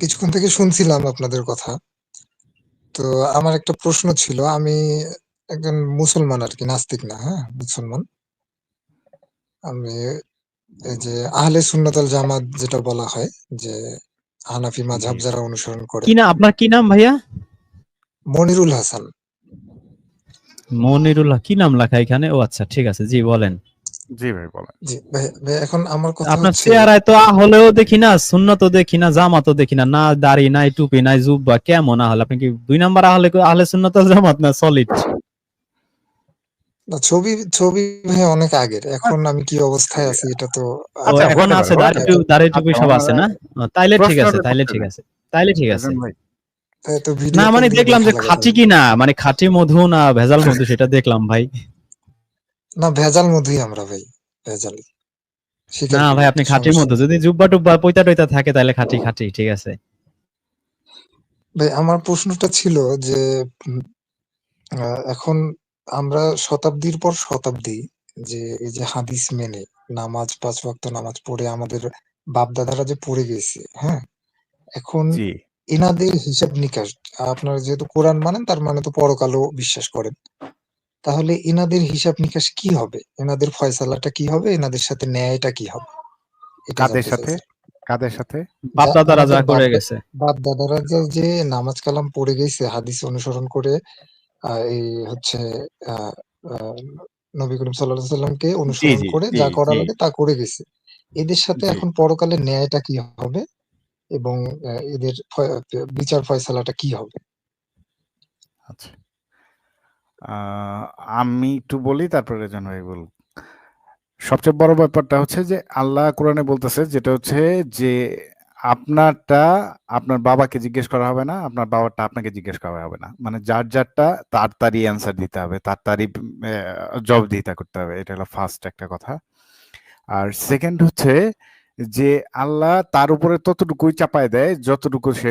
কিছুক্ষণ থেকে শুনছিলাম আপনাদের কথা। তো আমার একটা প্রশ্ন ছিল আমি একজন মুসলমান আর কি নাস্তিক না হ্যাঁ মুসলমান। আমি এই যে আহলে সুন্নাতাল জামাত যেটা বলা হয় যে হানাফি মাঝহাব জি। যারা অনুসরণ করে। কি না আপনার কি নাম ভাইয়া? মনিরুল হাসান। মনিরুল্লাহ কি নাম লেখা এখানে? ও আচ্ছা ঠিক আছে জি বলেন। জি ভাই বলেন। জি ভাই ভাই, এখন আমার কথা আপনার চেহারায় তো হলেও দেখি না সুন্নতও দেখি না জামাতও দেখি না না দাড়ি নাই টুপি নাই জুব্বা কেমন আহলে? আপনি কি দুই নাম্বার আহলে আহলে সুন্নত ওয়াল জামাত না সলিড না, ছবি ছবি ভাই অনেক আগের এখন আমি কি অবস্থায় আছি এটা তো এখন আছে দাড়ি টুপি দাড়ি টুপি সব আছে না? তাইলে ঠিক আছে তাইলে ঠিক আছে তাইলে ঠিক আছে। তো না মানে দেখলাম যে খাঁটি কি না মানে খাঁটি মধু না ভেজাল মধু সেটা দেখলাম ভাই। না ভেজাল মধুই আমরা ভাই ভেজালি না ভাই আপনি খাঁটি সমস্যা মধু যদি জুব্বা টুব্বা পয়তা টইতা থাকে তাহলে খাঁটি খাঁটি ঠিক আছে। ভাই আমার প্রশ্নটা ছিল যে আহ, এখন আমরা শতাব্দীর পর শতাব্দী যে এই যে হাদিস মেনে নামাজ পাঁচ ওয়াক্ত নামাজ পড়ে আমাদের বাপ দাদারা যে পড়ে গেছে হ্যাঁ? এখন জি। এনাদের হিসাব নিকাশ আপনারা যেহেতু কোরআন মানেন তার মানে তো পরকালও বিশ্বাস করেন। তাহলে এনাদের হিসাব নিকাশ কি হবে? এনাদের ফয়সালাটা কি হবে? এনাদের সাথে ন্যায়টা কি হবে? কাদের সাথে? কাদের সাথে? বাপ দাদারা যা করে গেছে। বাপ দাদারা যে যে নামাজ কালাম পড়ে গেছে হাদিস অনুসরণ করে এই হচ্ছে আহ, আহ, নবী করিম সাল্লাল্লাহু সাল্লামকে অনুসরণ করে যা করা লাগে তা করে গেছে। এদের সাথে এখন পরকালে ন্যায়টা কি হবে? এবং আহ, এদের বিচার ফয়সালাটা কি হবে? আচ্ছা। আমি একটু বলি, তারপরে রেজন ভাই বল সবচেয়ে বড় ব্যাপারটা হচ্ছে যে, আল্লাহ কোরআনে বলতেছে যেটা হচ্ছে যে, আপনারটা আপনার বাবাকে জিজ্ঞেস করা হবে না, আপনার বাবারটা আপনাকে জিজ্ঞেস করা হবে না। মানে যার যারটা, তার তারই অ্যান্সার দিতে হবে, তার তারই জবাবদিহিতা করতে হবে, এটা হলো ফার্স্ট একটা কথা। আর সেকেন্ড হচ্ছে যে, আল্লাহ তার উপরে ততটুকুই চাপায় দেয়, যতটুকু সে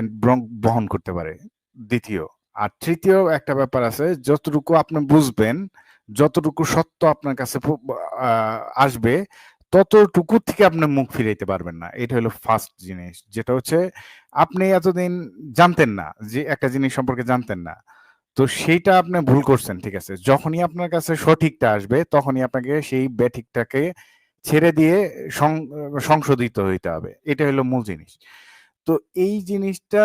বহন করতে পারে। দ্বিতীয় আর তৃতীয় একটা ব্যাপার আছে, যতটুকু আপনি বুঝবেন, যতটুকু সত্য আপনার কাছে আসবে, ততটুকু থেকে আপনি মুখ ফিরাইতে পারবেন না। এটা হলো ফার্স্ট জিনিস, যেটা হচ্ছে আপনি এতদিন জানতেন না যে একটা জিনিস সম্পর্কে জানতেন না। তো সেইটা আপনি ভুল করছেন, ঠিক আছে? যখনই আপনার কাছে সঠিকটা আসবে, তখনই আপনাকে সেই ব্যাঠিকটাকে ছেড়ে দিয়ে সংশোধিত হইতে হবে। এটা হলো মূল জিনিস। তো এই জিনিসটা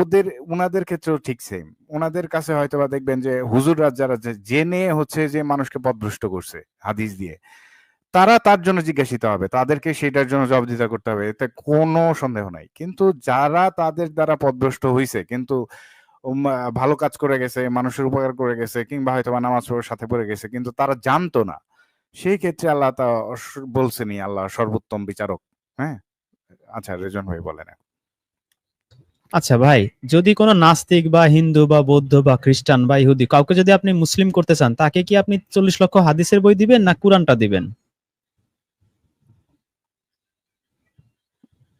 ওদের ওনাদের ক্ষেত্রেও ঠিক সেম ওনাদের কাছে হয়তো বা দেখবেন যে, হুজুররা যারা জেনে হচ্ছে যে মানুষকে পথভ্রষ্ট করছে হাদিস দিয়ে, তারা তার জন্য জিজ্ঞাসিত হবে, তাদেরকে সেটার জন্য জবাবদিহিতা করতে হবে, এতে কোনো সন্দেহ নাই। কিন্তু যারা তাদের দ্বারা পদভ্রষ্ট হয়েছে কিন্তু ভালো কাজ করে গেছে, মানুষের উপকার করে গেছে, কিংবা হয়তো নামাজ পড়ার সাথে পড়ে গেছে, কিন্তু তারা জানতো না, সেই ক্ষেত্রে আল্লাহ তা বলছেনই আল্লাহ সর্বোত্তম বিচারক হ্যাঁ? আচ্ছা রেজন ভাই বলেন আচ্ছা ভাই যদি কোনো নাস্তিক বা হিন্দু বা বৌদ্ধ বা খ্রিস্টান বা ইহুদি কাউকে যদি আপনি মুসলিম করতে চান তাকে কি আপনি চল্লিশ লক্ষ হাদিসের বই দিবেন না কোরআনটা দিবেন?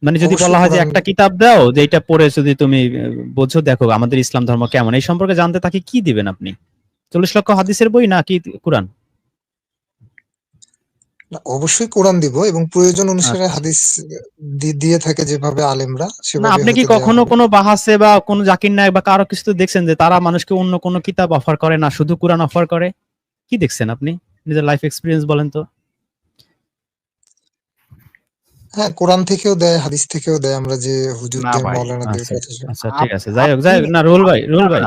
মানে যদি বলা হয় যে একটা কিতাব দাও যে এটা পড়ে যদি তুমি বোঝো দেখো আমাদের ইসলাম ধর্ম কেমন। এই সম্পর্কে জানতে তাকে কি দিবেন আপনি? চল্লিশ লক্ষ হাদিসের বই না কি কোরআন? অবশ্যই কোরআন দিব এবং প্রয়োজন অনুসারে আচ্ছা। হাদিস দিয়ে থাকে যেভাবে আলেমরা সেভাবে আপনি কি কখনো কোনো বাহাসে বা কোনো জাকির নায়ক বা কারও কিছু দেখছেন যে তারা মানুষকে অন্য কোনো কিতাব অফার করে না শুধু কোরআন অফার করে? কি দেখছেন আপনি? নিজের লাইফ এক্সপিরিয়েন্স বলেন তো। হ্যাঁ কোরআন থেকেও দেয় হাদিস থেকেও দেয় আমরা যে হুজুরদের ভাই, মৌলানাদের আচ্ছা, কথা আচ্ছা ঠিক আছে যাই হোক যাই হোক না রুল ভাই রুল ভাই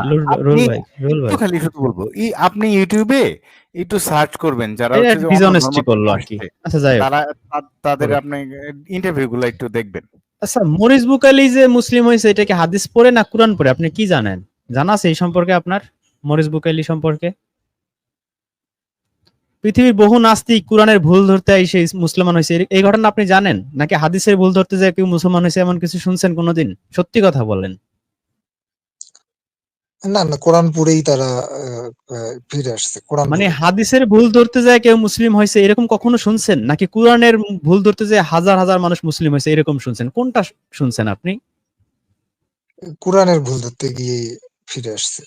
রুল ভাই রুল ভাই খালি শুধু বলব এই আপনি ইউটিউবে একটু সার্চ করবেন যারা ডিসঅনেস্টি করল আর কি। আচ্ছা যাই হোক। তারা তাদের আপনি ইন্টারভিউ গুলো একটু দেখবেন। আচ্ছা মরিস বুকালি যে মুসলিম হয়েছে এটা কি হাদিস পড়ে না কোরআন পড়ে? আপনি কি জানেন? জানা আছে এই সম্পর্কে আপনার মরিস বুকালি সম্পর্কে? পৃথিবীর বহু নাস্তিক কোরআনের ভুল ধরতে এসে মুসলমান হয়েছে। এই- ঘটনা আপনি জানেন? নাকি হাদিসের ভুল ধরতে যায় কেউ মুসলমান হয়েছে এমন কিছু শুনছেন কোনোদিন? সত্যি কথা বলেন। না না কোরআন পড়েই তারা ফিরে আসছে। কোরআন মানে হাদিসের ভুল ধরতে যায় কেউ মুসলিম হয়েছে এরকম কখনো শুনছেন? নাকি কোরআনের ভুল ধরতে যায় হাজার হাজার মানুষ মুসলিম হয়েছে এরকম শুনছেন? কোনটা শুনছেন আপনি? কোরআনের ভুল ধরতে গিয়ে ফিরে আসছে।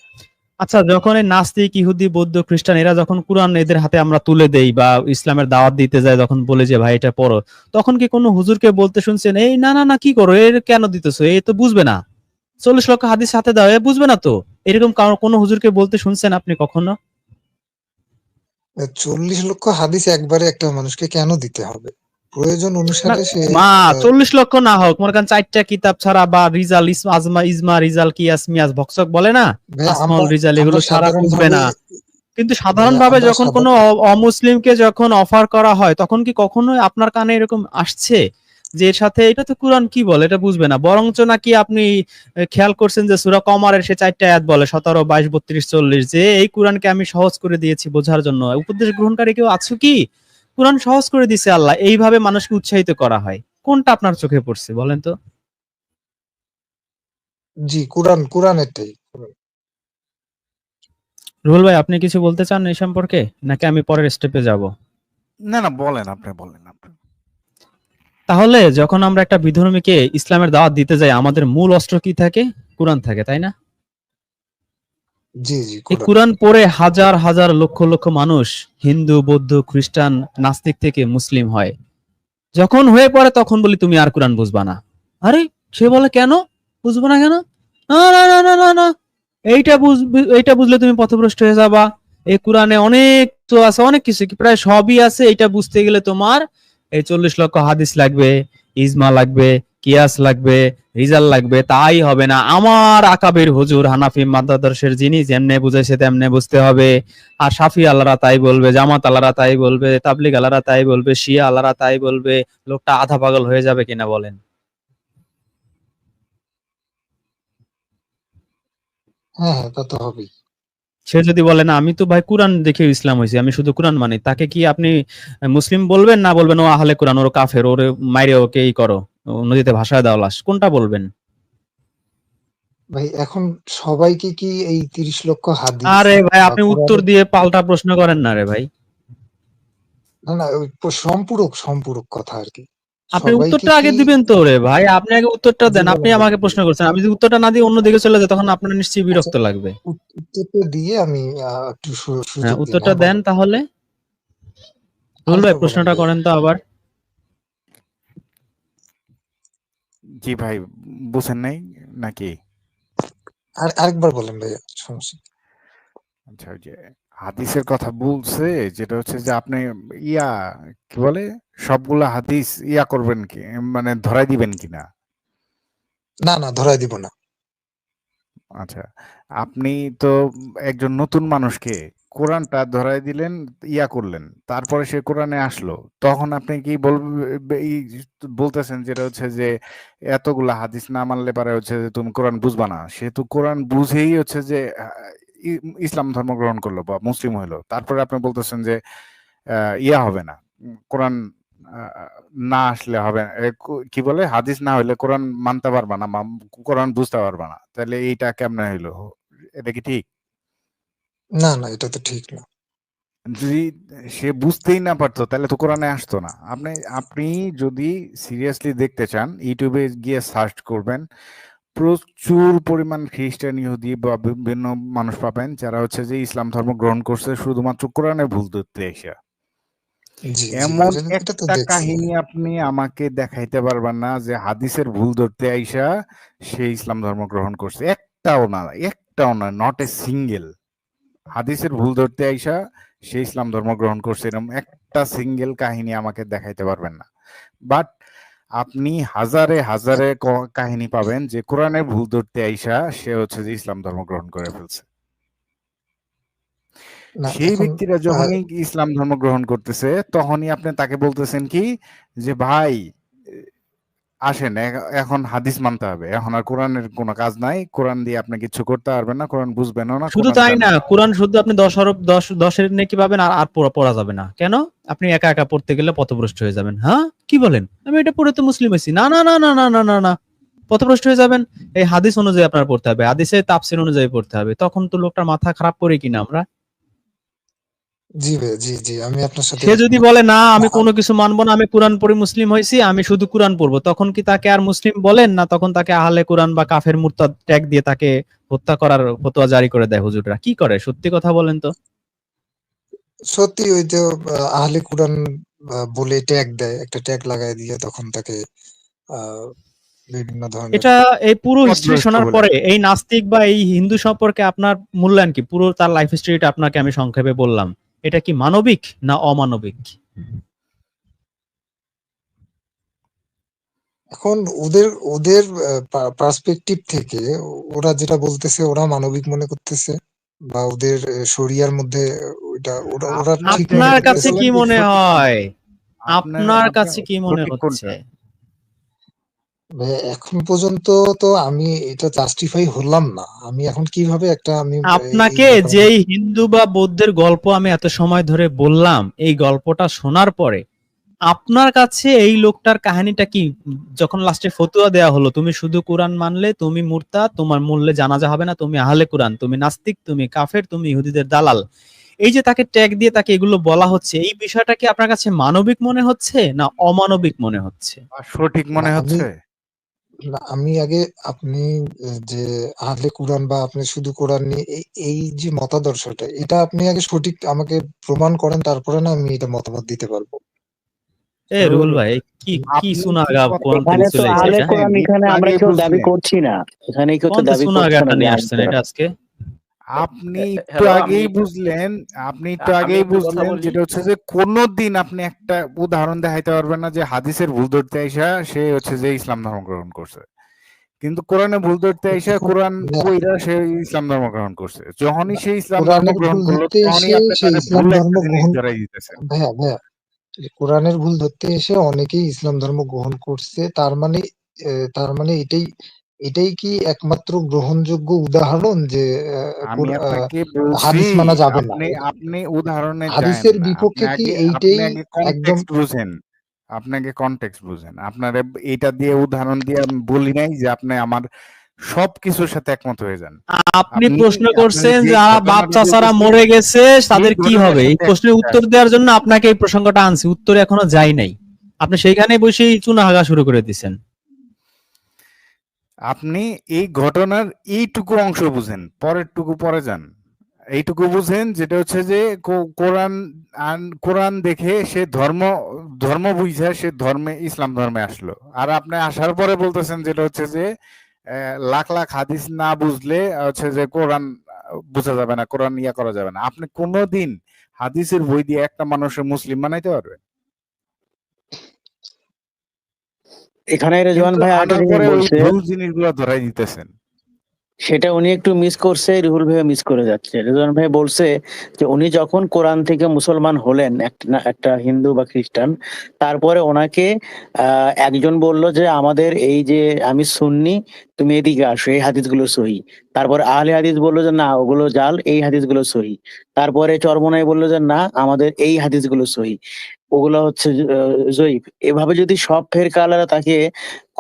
আচ্ছা যখন এই নাস্তিক, ইহুদি, বৌদ্ধ, খ্রিস্টান, এরা যখন কোরআন এদের হাতে আমরা তুলে দেই বা ইসলামের দাওয়াত দিতে যায়, যখন বলে যে, ভাই, এটা পড়ো, তখন কি কোনো হুজুরকে বলতে শুনছেন, এই না না না, কি করো? এর কেন দিতেছো? এই তো বুঝবে না। চল্লিশ লক্ষ হাদিস হাতে দাও, এ বুঝবে না তো? এরকম কোনো হুজুরকে বলতে শুনছেন আপনি কখনো? চল্লিশ লক্ষ হাদিস একবারে একটা মানুষকে কেন দিতে হবে? প্রয়োজন অনুসারে সে মা আহ, চল্লিশ লক্ষ না হোক মনে করেন চারটা কিতাব ছাড়া বা রিজাল আজমা ইজমা রিজাল কিয়াস মিয়াস ভক্সক বলে না? আমরা- রিজাল এগুলো সারা বুঝবে না। কিন্তু সাধারণভাবে যখন কোনো অমুসলিমকে যখন অফার করা হয় তখন কি কখনো আপনার কানে এরকম আসছে? যে এর সাথে এটা তো কোরআন কি বলে? এটা বুঝবে না। বরঞ্চ নাকি আপনি খেয়াল করছেন যে সুরা কমারের সে চারটা আয়াত বলে সতেরো বাইশ বত্রিশ চল্লিশ যে এই কোরআনকে আমি সহজ করে দিয়েছি বোঝার জন্য। উপদেশ গ্রহণকারী কেউ আছো কি? কোরআন সহজ করে দিছে আল্লাহ এইভাবে মানুষকে উৎসাহিত করা হয়। কোনটা আপনার চোখে পড়ছে বলেন তো? জি কোরআন কোরআনেরটাই রুহুল ভাই আপনি কিছু বলতে চান এই সম্পর্কে? নাকি আমি পরের স্টেপে যাব? না না বলেন আপনি বলেন আপনি। তাহলে যখন আমরা একটা বিধর্মীকে ইসলামের দাওয়াত দিতে যাই আমাদের মূল অস্ত্র কি থাকে? কোরআন থাকে তাই না? জি জি এই কোরআন। পড়ে হাজার হাজার লক্ষ লক্ষ মানুষ হিন্দু বৌদ্ধ খ্রিস্টান নাস্তিক থেকে মুসলিম হয়। যখন হয়ে পড়ে তখন বলি তুমি আর কোরআন বুঝবা না। আরে সে বলে কেন? বুঝব না কেন? না না না না না না। এইটা বুঝবে এইটা বুঝলে তুমি পথভ্রষ্ট হয়ে যাবা। এই কোরআনে অনেক তো আছে অনেক কিছু প্রায় সবই আছে। এটা বুঝতে গেলে তোমার এই চল্লিশ লক্ষ হাদিস লাগবে ইজমা লাগবে কিয়াস লাগবে রিজাল লাগবে তাই হবে না। আমার আকাবের হুজুর হানাফি মাদাদর্শের যিনি যেমনে বুঝাইছে তেমনে বুঝতে হবে। আর সাফি আল্লাহরা তাই বলবে জামাত আল্লাহরা তাই বলবে তাবলিগ আল্লাহরা তাই বলবে শিয়া আল্লাহরা তাই বলবে লোকটা আধা পাগল হয়ে যাবে কিনা বলেন। হ্যাঁ হ্যাঁ তা তো হবেই। সে যদি বলে না আমি তো ভাই কোরআন দেখে ইসলাম হয়েছি আমি শুধু কোরআন মানি তাকে কি আপনি মুসলিম বলবেন না বলবেন ও আহলে কোরআন ওর কাফের ওর মাইরে ওকে এই করো নদীতে ভাষায় দাও লাশ কোনটা বলবেন? ভাই এখন সবাইকে কি এই তিরিশ লক্ষ হাদিস আরে ভাই আপনি উত্তর দিয়ে পাল্টা প্রশ্ন করেন না রে ভাই। না না সম্পূরক সম্পূরক কথা আর কি। আপনি উত্তরটা আগে দিবেন তো রে ভাই আপনি আগে উত্তরটা দেন আপনি আমাকে প্রশ্ন করছেন আমি যদি উত্তরটা না দিয়ে অন্য দিকে চলে যাই তখন আপনার নিশ্চয়ই বিরক্ত লাগবে। উত্তরটা দিয়ে আমি একটু হ্যাঁ উত্তরটা হ্যাঁ, দেন তাহলে। রুল ভাই প্রশ্নটা করেন তো আবার। জি ভাই বুঝেন নাই নাকি? আর আরেকবার বলেন ভাইয়া সমস্যা আচ্ছা যে হাদিসের কথা বলছে যেটা হচ্ছে যে আপনি ইয়া কি বলে সবগুলা হাদিস ইয়া করবেন কি মানে ধরাই দিবেন কিনা? না না ধরাই দিব না। আচ্ছা আপনি তো একজন নতুন মানুষকে কোরআনটা ধরাই দিলেন, ইয়া করলেন। তারপরে সে কোরআনে আসলো। তখন আপনি কি বলতেছেন যেটা হচ্ছে যে, এতগুলা হাদিস না মানলে পারে হচ্ছে যে, তুমি কোরআন বুঝবা না। সে তো কোরআন বুঝেই হচ্ছে যে ইসলাম ধর্ম গ্রহণ করল বা মুসলিম হইল। তারপরে আপনি বলতেছেন যে ইয়া হবে না। কোরআন না আসলে হবে। কি বলে? হাদিস না হইলে কোরআন মানতে পারবা না কোরআন বুঝতে পারবা না। তাহলে এইটা কেমনে হইল? এটা কি ঠিক? না না এটা তো ঠিক না। যদি সে বুঝতেই না পারতো তাহলে তো কোরআনে আসতো না। আপনি আপনি যদি সিরিয়াসলি দেখতে চান ইউটিউবে গিয়ে সার্চ করবেন প্রচুর পরিমাণ খ্রিস্টান ইহুদি বা বিভিন্ন মানুষ পাবেন যারা হচ্ছে যে ইসলাম ধর্ম গ্রহণ করছে শুধুমাত্র কোরআনে ভুল ধরতে এসে। এমন একটা কাহিনী আপনি আমাকে দেখাইতে পারবেন না যে হাদিসের ভুল ধরতে আইসা সে ইসলাম ধর্ম গ্রহণ করছে। একটাও না একটাও না নট এ সিঙ্গেল হাদিসের ভুল ধরতে আইসা সে ইসলাম ধর্ম গ্রহণ করছে এরকম একটা সিঙ্গেল কাহিনী আমাকে দেখাইতে পারবেন না। বাট আপনি হাজারে হাজারে কাহিনী পাবেন যে কোরআনের ভুল ধরতে আইসা সে হচ্ছে যে ইসলাম ধর্ম গ্রহণ করে ফেলছে। সেই ব্যক্তিরা যখনই ইসলাম ধর্ম গ্রহণ করতেছে তখনই আপনি তাকে বলতেছেন কি? যে ভাই আসেন এখন হাদিস মানতে হবে। এখন আর কোরআনের কোনো কাজ নাই। কোরআন দিয়ে আপনি কিছু করতে পারবেন না কোরআন বুঝবেনও না শুধু তাই না কোরআন শুধু আপনি দশ অরব দশ দশের নেকি পাবেন আর আর পড়া পড়া যাবে না। কেন? আপনি একা একা পড়তে গেলে পথভ্রষ্ট হয়ে যাবেন। হ্যাঁ? কি বলেন? আমি এটা পড়ে তো মুসলিম হয়েছি। না না না না না না না না। পথভ্রষ্ট হয়ে যাবেন। এই হাদিস অনুযায়ী আপনার পড়তে হবে। হাদিসে তাপসির অনুযায়ী পড়তে হবে। তখন তো লোকটার মাথা খারাপ করে কিনা আমরা? জি জি জি আমি আপনার সাথে সে যদি বলে না আমি কোনো কিছু মানবো না আমি কোরআন পড়ে মুসলিম হয়েছি আমি শুধু কোরআন পড়ব তখন কি তাকে আর মুসলিম বলেন না তখন তাকে আহলে কোরআন বা কাফের মুরতাদ ট্যাগ দিয়ে তাকে হত্যা করার ফতোয়া জারি করে দেয় হুজুররা? কি করে? সত্যি কথা বলেন তো। সত্যি ওই যে আহলে কোরআন বলে ট্যাগ দেয় একটা ট্যাগ লাগাই দিয়ে তখন তাকে বিভিন্ন ধরনের এটা এই পুরো হিস্ট্রি শোনার পরে এই নাস্তিক বা এই হিন্দু সম্পর্কে আপনার মূল্যায়ন কি? পুরো তার লাইফ হিস্ট্রিটা আপনাকে আমি সংক্ষেপে বললাম। এটা কি মানবিক না অমানবিক? এখন ওদের ওদের পার্সপেক্টিভ থেকে ওরা যেটা বলতেছে ওরা মানবিক মনে করতেছে বা ওদের শরিয়ার মধ্যে ওইটা ওরা ওরা আপনার ঠিক কাছে কি মনে হয়? আপনার- কাছে কি মনে হচ্ছে? এখন পর্যন্ত তো আমি এটা জাস্টিফাই হলাম না। আমি এখন কীভাবে একটা আমি আপনাকে যেই হিন্দু বা বৌদ্ধের গল্প আমি এত সময় ধরে বললাম এই গল্পটা শোনার পরে আপনার কাছে এই লোকটার কাহিনীটা কি? যখন লাস্টে ফতুয়া দেয়া হলো তুমি শুধু কোরআন মানলে তুমি মুর্তা তোমার মূল্যে জানাজা হবে না তুমি আহলে কোরআন তুমি নাস্তিক তুমি কাফের তুমি ইহুদিদের দালাল। এই যে তাকে ট্যাগ দিয়ে তাকে এগুলো বলা হচ্ছে এই বিষয়টা কি আপনার কাছে মানবিক মনে হচ্ছে না অমানবিক মনে হচ্ছে? সঠিক মনে হচ্ছে? না, আমি আগে আপনি যে আহলে কোরআন বা আপনি শুধু কোরআন নিয়ে এই এই যে মতাদর্শটা এটা আপনি আগে সঠিক আমাকে প্রমাণ করেন তারপরে না আমি এটা মতামত দিতে পারব। এ রুল ভাই কি কি কোরআন থেকে চলে এসেছে? এখানে আমরা কেউ দাবি করছি না। এখানে কেউ তো দাবি করছে না আসছেন এটা আজকে? আপনি হ্যাঁ, একটু আগেই বুঝলেন আপনি একটু আগেই বুঝলেন যেটা হচ্ছে যে কোনদিন আপনি একটা উদাহরণ দেখাইতে পারবেন না যে হাদিসের ভুল ধরতে আইসা সে হচ্ছে যে ইসলাম ধর্ম গ্রহণ করছে। কিন্তু কোরআনে ভুল ধরতে আইসা কোরআন। কইরা সে ইসলাম ধর্ম গ্রহণ করছে। যখনই সে ইসলাম ধর্ম গ্রহণ করল তখনই আপনি ইসলাম ধর্ম গ্রহণ দিতেছেন। ভাইয়া ভাইয়া কোরআনের ভুল ধরতে এসে অনেকেই ইসলাম ধর্ম গ্রহণ করছে তার মানে আহ, তার মানে এটাই এটাই কি একমাত্র গ্রহণযোগ্য উদাহরণ যে আমি আপনাকে হাদিস মানা যাবে না? আপনি উদাহরণে হাদিসের বিপক্ষে কি এইটাই একদম বুঝেন। আপনাকে কনটেক্সট বুঝেন। আপনার এটা দিয়ে উদাহরণ দিয়ে আমি বলি নাই যে আপনি আমার সবকিছুর সাথে একমত হয়ে যান। আপনি প্রশ্ন করছেন যে যারা বাপ চাচারা মরে গেছে তাদের কি হবে? এই প্রশ্নের উত্তর দেওয়ার জন্য আপনাকে এই প্রসঙ্গটা আনছি। উত্তরে এখনও যাই নাই। আপনি সেইখানে বসে চুনা হাগা শুরু করে দিচ্ছেন আপনি এই ঘটনার এইটুকু অংশ বুঝেন পরের টুকু পরে যান। এইটুকু বুঝেন যেটা হচ্ছে যে কোরআন আন- কোরআন দেখে সে ধর্ম ধর্ম বুঝে সে ধর্মে, ইসলাম ধর্মে আসলো। আর আপনি আসার পরে বলতেছেন যেটা হচ্ছে যে লাখ লাখ হাদিস না বুঝলে হচ্ছে যে কোরআন বোঝা যাবে না, কোরআন ইয়া করা যাবে না। আপনি কোনোদিন হাদিসের বই দিয়ে একটা মানুষের মুসলিম বানাইতে পারবেন? এখানে রেজওয়ান ভাই আরেকটা আনার জিনিস বলছে ভুল জিনিসগুলো ধরাই দিতেছেন। সেটা উনি একটু মিস করছে রুহুল ভাই মিস করে যাচ্ছে। রেজওয়ান ভাই বলছে যে, উনি যখন কোরআন থেকে মুসলমান হলেন একটা হিন্দু বা খ্রিস্টান, তারপরে ওনাকে একজন বলল যে, আমাদের এই যে আমি সুন্নি, তুমি এদিকে আসো, এই হাদিসগুলো সহি। তারপরে আহলে হাদিস বলল যে, না, ওগুলো জাল, এই হাদিসগুলো সহি। তারপরে চরমনাই বলল যে, না, আমাদের এই হাদিসগুলো সহি। ওগুলো হচ্ছে জয়ীফ। এভাবে যদি সব ফের কালারা তাকে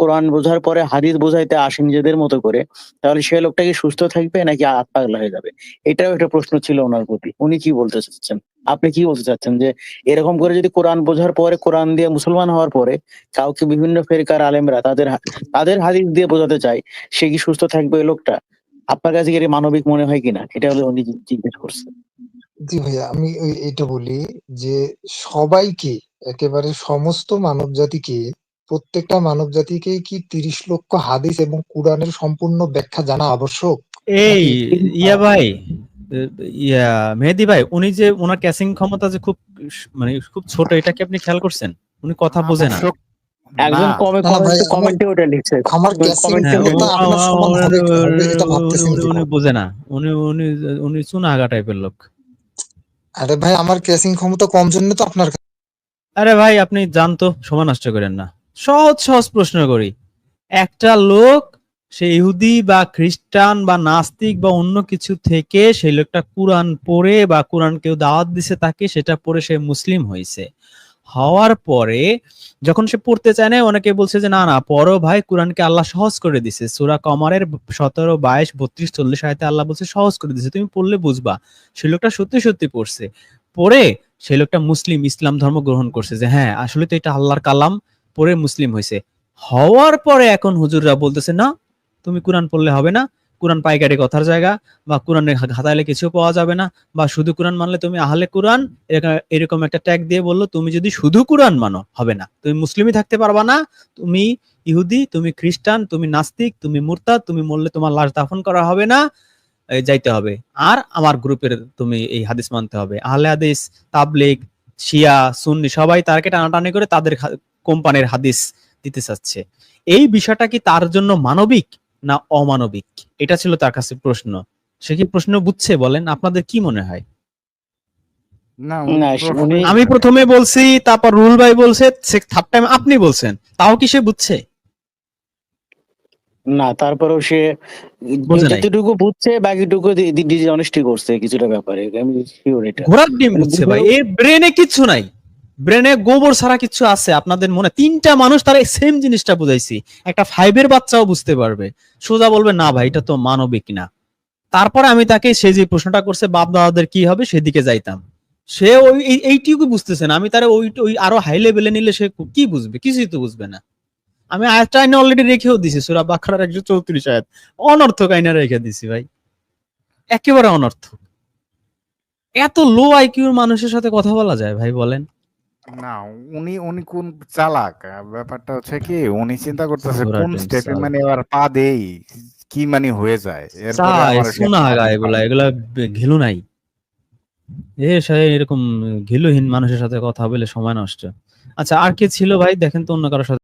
কোরআন বোঝার পরে হাদিস বোঝাইতে আসে নিজেদের মতো করে, তাহলে সে লোকটা কি সুস্থ থাকবে নাকি আত পাগলা হয়ে যাবে? এটাও একটা প্রশ্ন ছিল ওনার প্রতি। উনি কি বলতে চাচ্ছেন? আপনি কি বলতে চাচ্ছেন যে এরকম করে যদি কোরআন বোঝার পরে, কোরআন দিয়ে মুসলমান হওয়ার পরে কাউকে বিভিন্ন ফেরকার আলেমরা তাদের তাদের হাদিস দিয়ে বোঝাতে চায়, সে কি সুস্থ থাকবে ওই লোকটা? আপনার কাছে কি মানবিক মনে হয় কিনা? এটা হলো উনি জিজ্ঞেস করছে জি ভাইয়া, আমি এটা বলি যে সবাইকে, একেবারে সমস্ত মানব জাতিকে প্রত্যেকটা মানব জাতিকে কি তিরিশ লক্ষ হাদিস এবং কোরআনের সম্পূর্ণ ব্যাখ্যা জানা আবশ্যক? এই ইয়া ভাই ইয়া মেহেদি ভাই উনি যে ওনার ক্যাসিং ক্ষমতা যে খুব মানে খুব ছোট এটা কি আপনি খেয়াল করছেন? উনি কথা বোঝে না। একজন কমে কমেন্টে ওটা লিখছে। আমার আপনার সমান হবে এটা উনি- ভাবতেছেন উনি- উনি বোঝে না। উনি উনি উনি চুনা আগা টাইপের লোক। আরে ভাই আমার ক্যাসিং ক্ষমতা কম জন্য তো আপনার আরে ভাই আপনি জানতো সময় নষ্ট করেন না। সহজ সহজ প্রশ্ন করি। একটা লোক, সে ইহুদি বা খ্রিস্টান বা নাস্তিক বা অন্য কিছু থেকে সেই লোকটা কোরআন পড়ে বা কোরআন কেউ দাওয়াত দিছে তাকে, সেটা পড়ে সে মুসলিম হয়েছে হওয়ার পরে যখন সে পড়তে চায় না, অনেকে বলছে যে, না না, পড়ো ভাই, কোরআনকে আল্লাহ সহজ করে দিছে। সূরা কমারের সতেরো, বাইশ, বত্রিশ, চল্লিশ আয়তে আল্লাহ বলছে, সহজ করে দিছে, তুমি পড়লে বুঝবা। সে লোকটা সত্যি সত্যি পড়ছে। পরে সেই লোকটা মুসলিম, ইসলাম ধর্ম গ্রহণ করছে যে হ্যাঁ আসলে তো এটা আল্লাহর কালাম। পরে মুসলিম হয়েছে হওয়ার পরে এখন হুজুররা বলতেছে, না, তুমি কোরআন পড়লে হবে না। কোরআন পাইকারি কথার জায়গা বা কোরআনের খাতাইলে কিছু পাওয়া যাবে না। বা শুধু কোরআন মানলে তুমি আহলে কোরআন এরকম- একটা ট্যাগ দিয়ে বলল, তুমি যদি শুধু কোরআন মানো, হবে না। তুমি মুসলিমই থাকতে পারবা না। তুমি ইহুদি, তুমি খ্রিস্টান, তুমি নাস্তিক, তুমি মুরতাদ, তুমি মরলে তোমার লাশ দাফন করা হবে না। যাইতে হবে। আর আমার গ্রুপের তুমি এই হাদিস মানতে হবে। আহলে হাদিস, তাবলিগ, শিয়া, সুন্নি সবাই তারকে টানাটানি করে তাদের কোম্পানির হাদিস দিতে চাচ্ছে। এই বিষয়টা কি তার জন্য মানবিক না অমানবিক? এটা ছিল তার কাছে প্রশ্ন। সে কি প্রশ্ন বুঝছে বলেন? আপনাদের কি মনে হয়? আমি প্রথমে বলছি তারপর রুল ভাই বলছে থার্ড টাইম আপনি বলছেন। তাও কি সে বুঝছে? না তারপরেও সে যতটুকু বুঝছে বাকিটুকু ডিসঅনেস্টি করছে কিছুটা ব্যাপারে। আমি শিওর এটা। ঘোড়ার ডিম বুঝছে ভাই এর ব্রেনে কিচ্ছু নাই। ব্রেনে গোবর ছাড়া কিছু আছে? আপনাদের মনে তিনটা মানুষ তারা সেম জিনিসটা বুঝাইছি। একটা ফাইভের বাচ্চাও বুঝতে পারবে। সোজা বলবে, না ভাই, এটা তো মানবিক না। তারপরে আমি তাকে সে যে প্রশ্নটা করছে বাপ দাদাদের কি হবে, সেদিকে যাইতাম। সে ওই এই- এইটুকু বুঝতেছে না। আমি তার ওই ওই আরও হাই লেভেলে নিলে সে কি বুঝবে? কিছুই তো বুঝবে না। আমি আয়াতটা আইনে অলরেডি রেখেও দিছি, সুরা বাখরার একশো চৌত্রিশ আয়াত। অনর্থক আইনে রেখে দিছি ভাই। একেবারে অনর্থক। এত লো আইকিউর মানুষের সাথে কথা বলা যায় ভাই, বলেন। না উনি উনি কোন চালাক? ব্যাপারটা হচ্ছে কি উনি চিন্তা করতেছে কোন স্টেপে মানে এবার পা দেই কি মানে হয়ে যায়? শোনা গায় এগুলা এগুলা ঘিলু নাই। এ এরকম ঘিলুহীন মানুষের সাথে কথা বলে সময় নষ্ট। আচ্ছা আর কে ছিল ভাই? দেখেন তো অন্য কারোর সাথে।